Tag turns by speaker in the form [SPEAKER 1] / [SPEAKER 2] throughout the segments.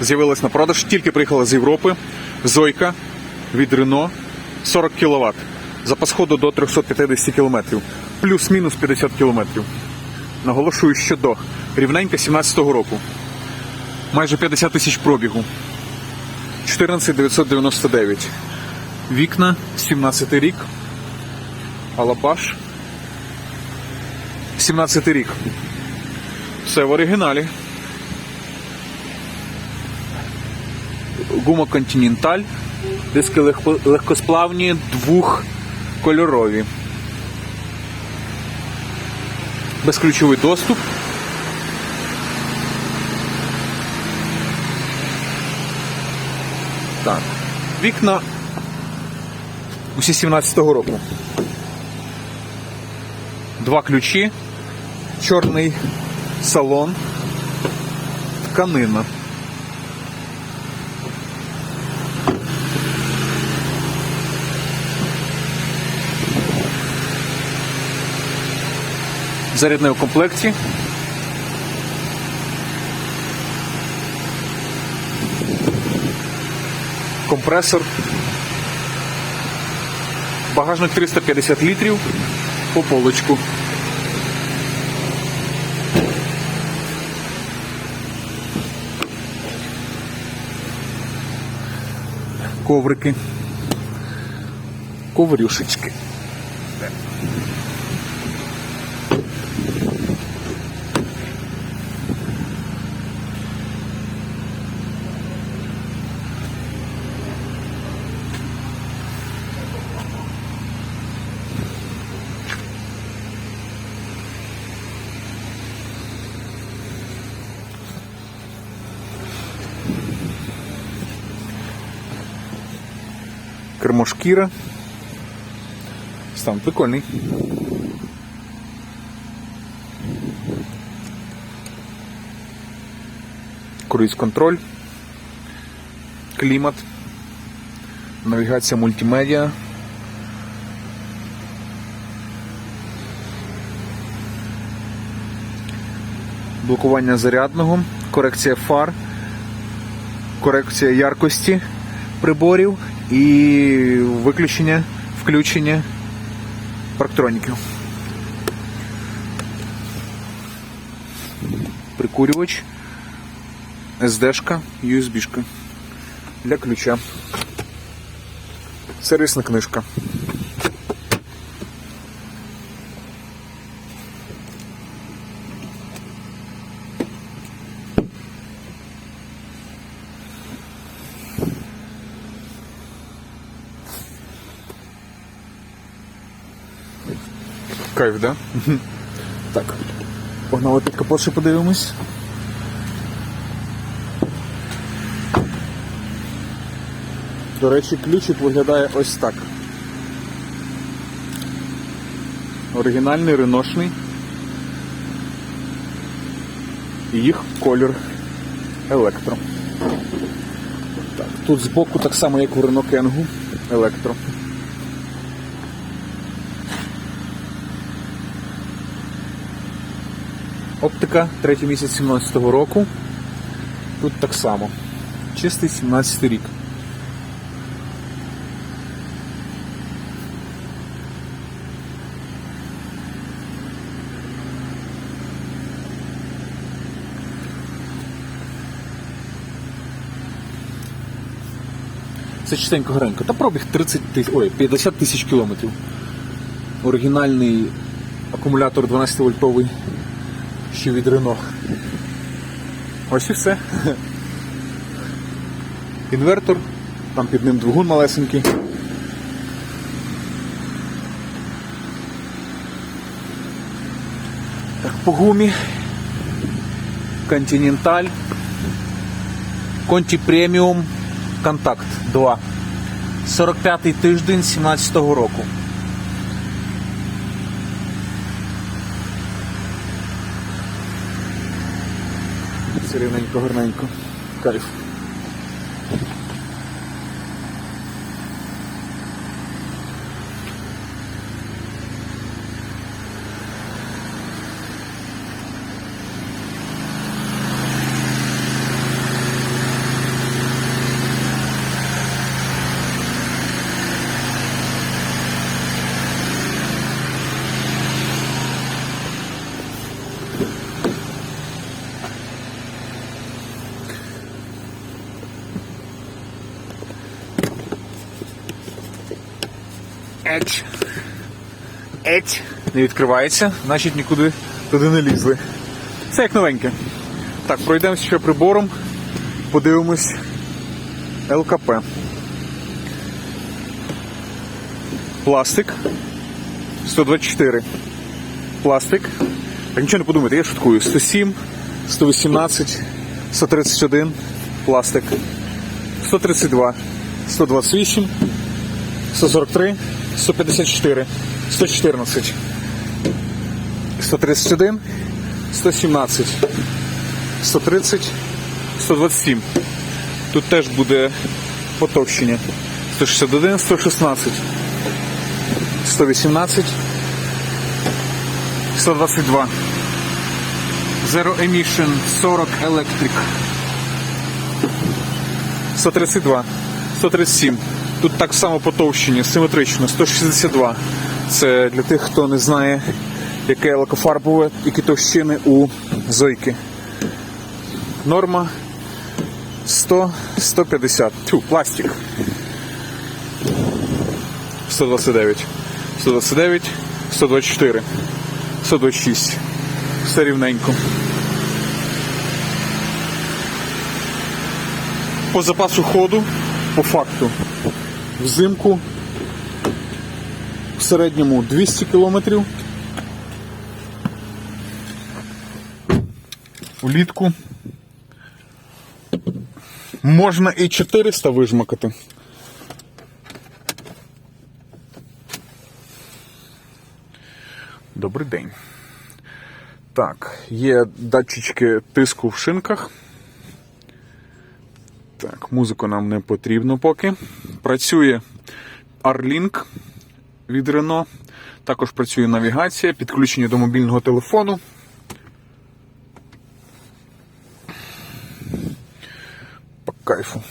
[SPEAKER 1] з'явилась на продаж, тільки приїхала з Європи. Зойка від Renault 40 кВт. Запас ходу до 350 км. Плюс-мінус 50 км. Наголошую, що до рівненька 17-го року. Майже 50 тисяч пробігу. 14999. Вікна, 17 рік. Алабаш. 17 рік. Все в оригіналі. Гума Континенталь. Диски легкосплавні, двохкольорові. Безключовий доступ. Так. Вікна усі 17-го року. Два ключі, чорний салон, тканина. Зарядне в комплекті. Компресор. Багажник 350 літрів по полочку. Коврики. Коврюшечки. Кермошкіра. Стан прикольний. Круїз контроль. Клімат. Навігація мультимедіа. Блокування зарядного, корекція фар, корекція яркості приборів і виключення, включення парктроніків. Прикурювач, SD-шка, USB-шка для ключа. Сервісна книжка. Кайф, да? Так. Погнали під капот подивимось. До речі, ключик виглядає ось так. Оригінальний реношний. І їх колір електро. Так, тут збоку так само, як у Renault Kangoo, електро. Оптика, третій місяць 17-го року. Тут так само. Чистий 17 рік. Це чистенько гаренько. Та пробіг 30 тисяч, ой, 50 тисяч кілометрів. Оригінальний акумулятор 12 вольтовий ще від Рено. Ось і все. Інвертор, там під ним двигун малесенький. Так, по гумі. Континенталь. Конті преміум Контакт 2. 45-й тиждень 17-го року. Рівненько, гарненько. Кайф. Еть. Еть. Не відкривається, значить нікуди туди не лізли. Це як новеньке. Так, пройдемося ще прибором, подивимось ЛКП. Пластик 124. Пластик. Так нічого не подумайте, я шуткую. 107, 118, 131, пластик. 132, 128, 143, 154, 114, 131, 117, 130, 127. Тут теж буде потовщення. 161, 116, 118, 122. Zero Emission 40 Electric. 132, 137. Тут так само потовщення, симетрично, 162. Це для тих, хто не знає, яке лакофарбове, які товщини у зойки. Норма 100, 150. Тю, пластик. 129. 129, 124, 126. Все рівненько. По запасу ходу, по факту, взимку в середньому 200 кілометрів. Улітку можна і 400 вижмакати. Добрий день. Так, є датчички тиску в шинках. Музику нам не потрібно поки. Працює Arlink від Renault. Також працює навігація, підключення до мобільного телефону. По кайфу.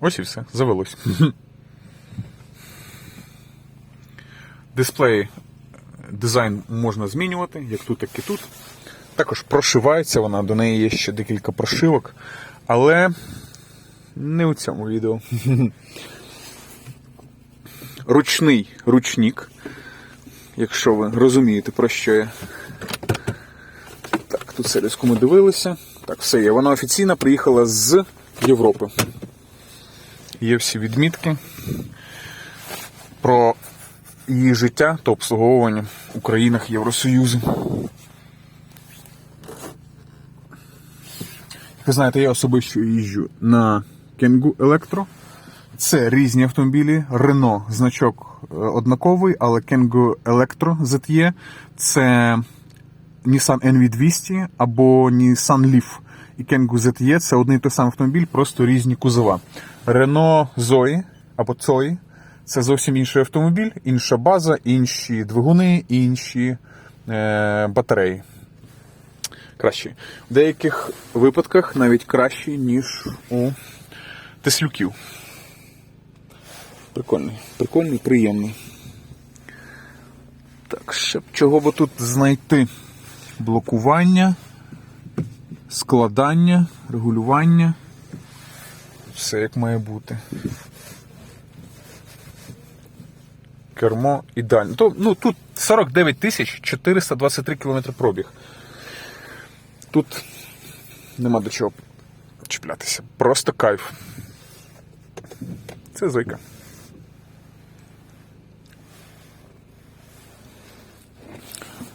[SPEAKER 1] Ось і все, завелось. Дисплеї дизайн можна змінювати, як тут, так і тут. Також прошивається вона, до неї є ще декілька прошивок, але не у цьому відео. Ручний ручник, якщо ви розумієте, про що я. Так, тут селюску ми дивилися. Так, все є. Вона офіційно приїхала з Європи. Є всі відмітки про її життя та обслуговування у країнах Євросоюзу. Ви знаєте, я особисто їжджу на Kangoo Electro. Це різні автомобілі. Renault значок е, однаковий, але Kangoo Electro ZE це Nissan NV200 або Nissan Leaf. І Kangoo ZE це один і той самий автомобіль, просто різні кузова. Renault Zoe або Zoe це зовсім інший автомобіль, інша база, інші двигуни, інші е, батареї. Кращі. В деяких випадках навіть кращі, ніж у Теслюків. Прикольний, прикольний, приємний. Так, ще б чого би тут знайти? Блокування, складання, регулювання. Все як має бути. Кермо ідеально. То, ну, тут 49 тисяч 423 км пробіг. Тут нема до чого чіплятися. Просто кайф. Це зойка.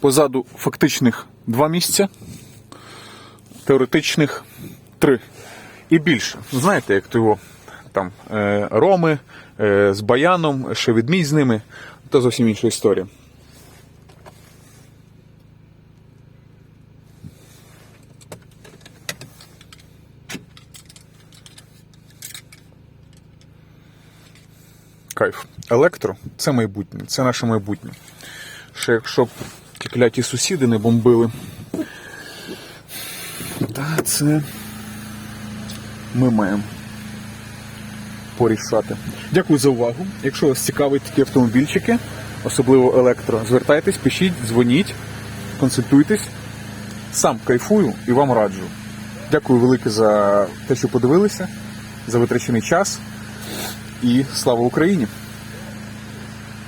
[SPEAKER 1] Позаду фактичних два місця, теоретичних три. І більше. Знаєте, як то його там е, роми е, з баяном, ще відмій з ними, то зовсім інша історія. Кайф. Електро це майбутнє, це наше майбутнє. Ще якщо б ті кляті сусіди не бомбили, та це ми маємо порішати. Дякую за увагу. Якщо вас цікавить такі автомобільчики, особливо електро, звертайтесь, пишіть, дзвоніть, консультуйтесь. Сам кайфую і вам раджу. Дякую велике за те, що подивилися, за витрачений час. І слава Україні!